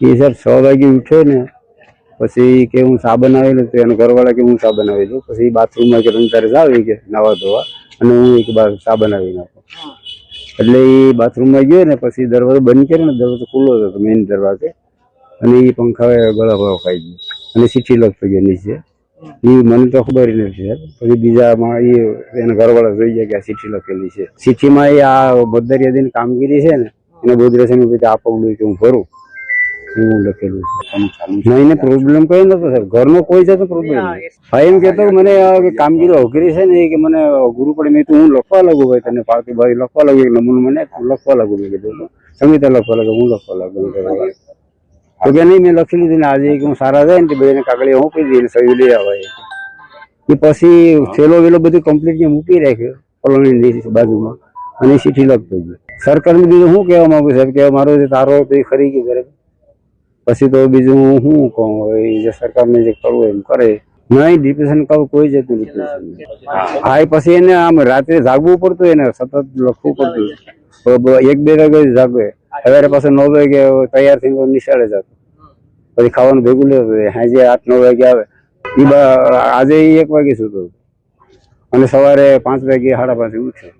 એ sir છ વાગે ઉઠ્યો ને, પછી કે હું સાબન બનાવેલું તો એના ઘરવાળા કે હું સાબન આવેલું. પછી બાથરૂમમાં કે તમે તારે જાવ કે નાવા ધોવા અને હું એક બાર સાબન આવી નાખું. એટલે એ બાથરૂમમાં ગયો ને, પછી દરવાજો બંધ કર્યો ને, દરવાજો ખુલ્લો હતો મેઇન દરવાજે. અને એ પંખા ગળા ભાવ ખાઈ ગયો. અને સીટી લગતો ગયો નીચે. એ મને તો ખબર નથી સર. પછી બીજામાં એ એના ઘરવાળા જોઈ ગયા કે આ સીટી લખેલી છે. સીટીમાં એ આ મતદાર કામગીરી છે ને, એને ગોદરેજ એનું પછી આ પગલું કે હું ભરું. એવું લખેલું છે નહીં ને પ્રોબ્લેમ કઈ નતો સાહેબ ઘરનો કોઈ જતો પ્રોબ્લેમ હા એમ કહેતો કે મને આ કે કામગીરી અઘરી છે ને એ કે મને ગુરુ પડે મેં તો હું લખવા લાગુ ભાઈ તને ફાવતી ભાઈ લખવા લાગુ એક નમૂનો મને તું લખવા લાગુ મેં કીધું સંગીતા લખવા લાગુ હું લખવા લાગુ મેં કીધું. તો કે નહીં મેં લખી લીધી ને આજે કે હું સારા જાય ને બધાને કાગળિયા હું કહી દઈને સહી લઈ આવે એ પછી થેલો વેલો બધું કમ્પ્લીટ જે મૂકી રાખ્યો કોલોની બાજુમાં અને એ ચીઠી લખતો ગયો સરકારને બીજું શું કહેવા માંગુ સાહેબ કે મારો જે તારો હતો એ ખરી ગયો બરાબર પછી તો બીજું હું શું કહું? હવે જે સરકારને જે કરવું એમ કરે. નહીં ડિપ્રેશન કહું કોઈ જતું ડિપ્રેશન હા પછી એને આમ રાત્રે જાગવું પડતું, એને સતત લખવું પડતું. એક બે વાગે જાગે. સવારે પાછો નવ વાગે તૈયાર થઈને નિશાળે જતો પછી ખાવાનું ભેગું લેતો સાંજે આઠ નવ વાગે આવે. એ આજે એક વાગે સુતો અને સવારે પાંચ વાગે સાડા પાંચે ઉઠ્યો